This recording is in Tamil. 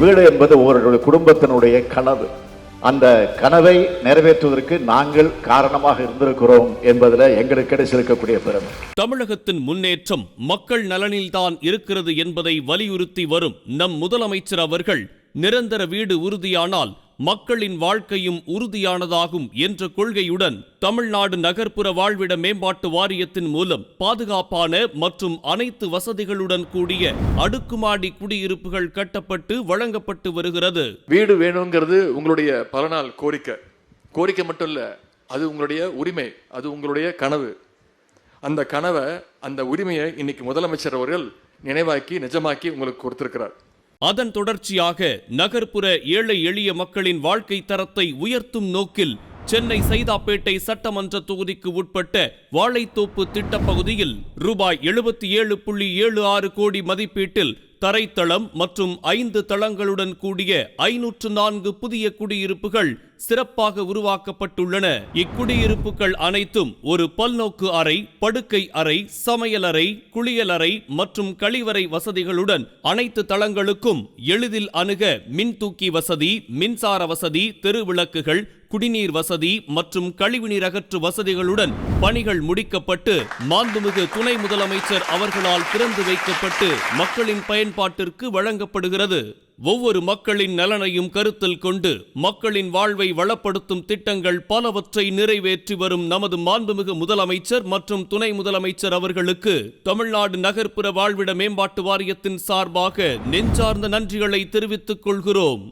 வீடு என்பது ஒவ்வொருடைய குடும்பத்தினுடைய கனவு. அந்த கனவை நிறைவேற்றுவதற்கு நாங்கள் காரணமாக இருந்திருக்கிறோம் என்பதில் எங்களுக்கு கிடைச்சிருக்கக்கூடிய பெருமை. தமிழகத்தின் முன்னேற்றம் மக்கள் நலனில்தான் இருக்கிறது என்பதை வலியுறுத்தி வரும் நம் முதலமைச்சர் அவர்கள் நிரந்தர வீடு உறுதியானால் மக்களின் வாழ்க்கையும் உறுதியானதாகும் என்ற கொள்கையுடன் தமிழ்நாடு நகர்ப்புற வாழ்விட மேம்பாட்டு வாரியத்தின் மூலம் பாதுகாப்பான மற்றும் அனைத்து வசதிகளுடன் கூடிய அடுக்குமாடி குடியிருப்புகள் கட்டப்பட்டு வழங்கப்பட்டு வருகிறது. வீடு வேணுங்கிறது உங்களுடைய பல நாள் கோரிக்கை. கோரிக்கை மட்டும் இல்லை அது உங்களுடைய உரிமை அது உங்களுடைய கனவு. அந்த கனவை அந்த உரிமையை இன்னைக்கு முதலமைச்சர் அவர்கள் நினைவாக்கி நிஜமாக்கி உங்களுக்கு கொடுத்திருக்கிறார். அதன் தொடர்ச்சியாக நகர்ப்புற ஏழை எளிய மக்களின் வாழ்க்கை தரத்தை உயர்த்தும் நோக்கில் சென்னை சைதாப்பேட்டை சட்டமன்ற தொகுதிக்கு உட்பட்ட வாழைத்தோப்பு திட்டப்பகுதியில் ரூபாய் எழுபத்தி ஏழு புள்ளி ஏழு ஆறு கோடி மதிப்பீட்டில் தரைத்தளம் மற்றும் ஐந்து தளங்களுடன் கூடிய ஐநூற்று நான்கு புதிய குடியிருப்புகள் சிறப்பாக உருவாக்கப்பட்டுள்ளன. இக்குடியிருப்புகள் அனைத்தும் ஒரு பல்நோக்கு அறை படுக்கை அறை சமையலறை குளியலறை மற்றும் கழிவறை வசதிகளுடன் அனைத்து தளங்களுக்கும் எளிதில் அணுக மின்தூக்கி வசதி மின்சார வசதி தெருவிளக்குகள் குடிநீர் வசதி மற்றும் கழிவுநீர் அகற்று வசதிகளுடன் பணிகள் முடிக்கப்பட்டு மாண்புமிகு துணை முதலமைச்சர் அவர்களால் திறந்து வைக்கப்பட்டு மக்களின் பயன்பாட்டிற்கு வழங்கப்படுகிறது. ஒவ்வொரு மக்களின் நலனையும் கருத்தில் கொண்டு மக்களின் வாழ்வை வளப்படுத்தும் திட்டங்கள் பலவற்றை நிறைவேற்றி வரும் நமது மாண்புமிகு முதலமைச்சர் மற்றும் துணை முதலமைச்சர் அவர்களுக்கு தமிழ்நாடு நகர்ப்புற வாழ்விட மேம்பாட்டு வாரியத்தின் சார்பாக நெஞ்சார்ந்த நன்றிகளை தெரிவித்துக் கொள்கிறோம்.